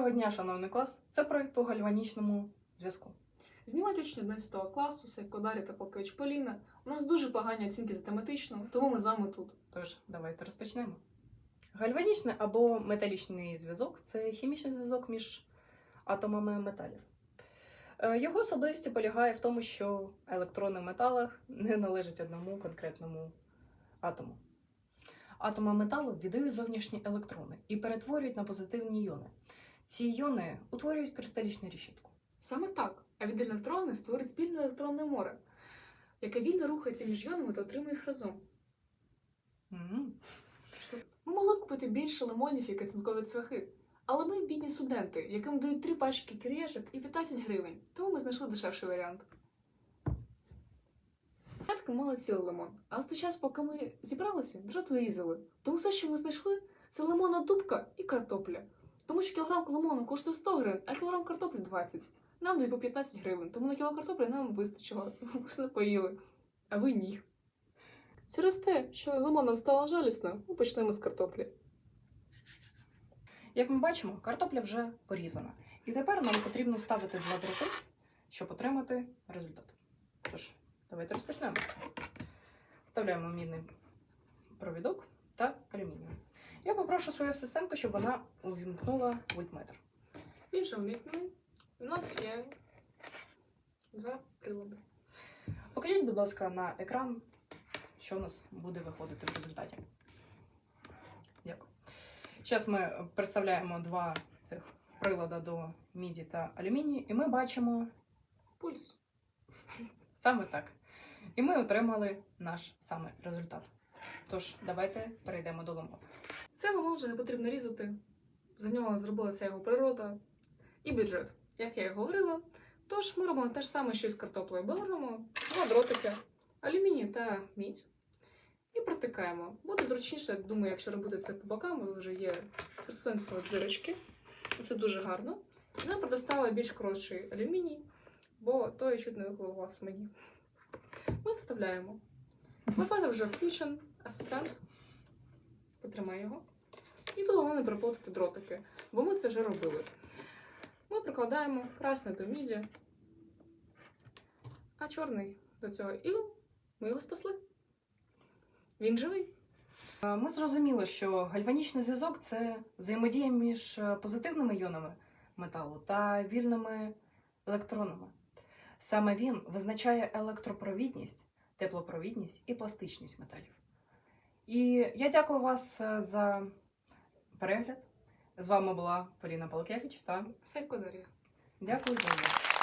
Доброго дня, шановний клас. Це проект по гальванічному зв'язку. Знімають учні 11 класу, Сайкодарі та Полкович Поліна. У нас дуже погані оцінки за тематично, тому ми з вами тут. Тож, давайте розпочнемо. Гальванічний або металічний зв'язок це хімічний зв'язок між атомами металів. Е, Його особливістю полягає в тому, що електрони в металах не належать одному конкретному атому. Атоми металу віддають зовнішні електрони і перетворюють на позитивні іони. Ці іони утворюють кристалічну решітку. Саме так, а від електрони створить спільне електронне море, яке вільно рухається між іонами та отримує їх разом. М. Ми могли б купити більше лимонів і кацинкові цвяхи, але ми бідні студенти, яким дають три пачки кирєшок і 15 гривень, тому ми знайшли дешевший варіант. Спочатку мали цілий лимон, а за час, поки ми зібралися, бюджет вирізали. Тому все, що ми знайшли, це лимонна дубка і картопля. Тому що кілограм лимону коштує 100 гривень, а кілограм картоплі 20. Нам дають по 15 гривень, тому на кіло картоплі нам вистачило. Все поїли. А ви ні. Через те, що лимоном стало жалісно, ми почнемо з картоплі. Як ми бачимо, картопля вже порізана. І тепер нам потрібно вставити два дроти, щоб отримати результат. Тож, давайте розпочнемо. Вставляємо мідний провідок та алюмінієм. Я попрошу свою асистентку, щоб вона увімкнула вольтметр. Він же вмікнений. У нас є два прилади. Покажіть, будь ласка, на екран, що у нас буде виходити в результаті. Дякую. Зараз ми представляємо два цих прилада до міді та алюмінію, і ми бачимо Пульс. Саме так. І ми отримали наш саме результат. Тож, давайте перейдемо до лимону. Це лимон вже не потрібно різати. За нього зробила ця його природа і бюджет. Як я і говорила. Тож ми робимо те ж саме, що і з картоплею. Беремо два алюміній та мідь. І протикаємо. Буде зручніше, думаю, якщо робити це по бокам, бо вже є присунуті дирочки. Це дуже гарно. І нам предоставили більш коротший алюміній, бо той чуть не виклав вас мені. Ми вставляємо. Wi-Fi вже включен, асистент. Потримай його. І тут головне не переплутати дротики, бо ми це вже робили. Ми прикладаємо красний до міді, а чорний до цього і ми його спасли. Він живий. Е, Ми зрозуміли, що гальванічний зв'язок це взаємодія між е, позитивними іонами металу та вільними електронами. Саме він визначає електропровідність, теплопровідність і пластичність металів. І я дякую вас е, за перегляд. З вами була Поліна Палкевич та Сайкодарія. дякую за увагу.